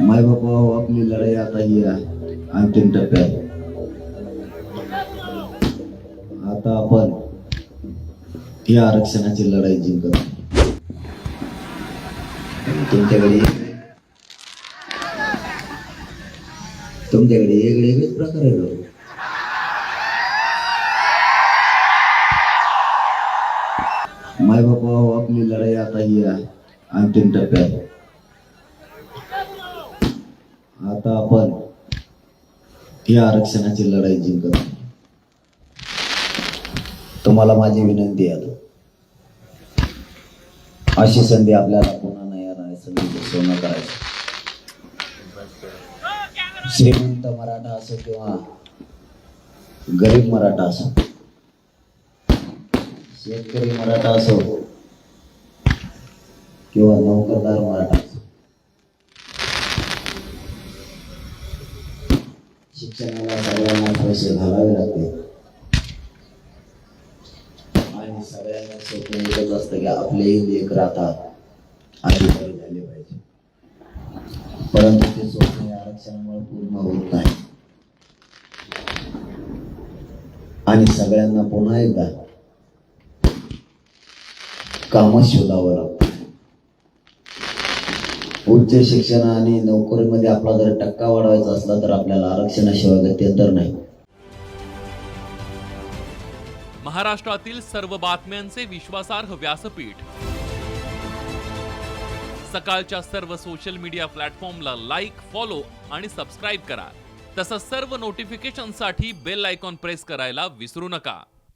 माय बाबा आपली लढाई आता ही आहे. अंतिम टप्प्यात. आता आपण या आरक्षणाची लढाई जिंकत तुमच्याकडे तुमच्याकडे वेगळे वेगळेच प्रकार आहे माय बाबा आपली लढाई आता ही आहे. अंतिम टप्प्यात. आता आपण या आरक्षणाची लढाई जिंकत तुम्हाला माझी विनंती आहे अशी संधी आपल्याला पुन्हा नाही येणार संधी सोनं करायचं. श्रीमंत मराठा असो किंवा गरीब मराठा असो शेतकरी मराठा असो किंवा नोकरदार मराठा असो शिक्षणाला सगळ्यांना पैसे घालावे लागते आणि सगळ्यांना स्वप्न एकच असतं की आपलेही लेख राहतात अधिकारी झाले पाहिजे. परंतु ते स्वप्न या आरक्षणामुळे पूर्ण होत नाही. आणि सगळ्यांना पुन्हा एकदा काम शोधावं लागतं. उच्च शिक्षण आणि नोकरीमध्ये आपला जर टक्का वाढवायचा असला तर आपल्याला आरक्षणाशिवाय गत्यंतर नाही. महाराष्ट्रातील सर्व बातम्यांचे विश्वासार्ह व्यासपीठ. सकाळच्या सर्व सोशल मीडिया प्लॅटफॉर्मला लाईक फॉलो आणि सबस्क्राईब करा. तसंच सर्व नोटिफिकेशनसाठी बेल आयकॉन प्रेस करायला विसरू नका.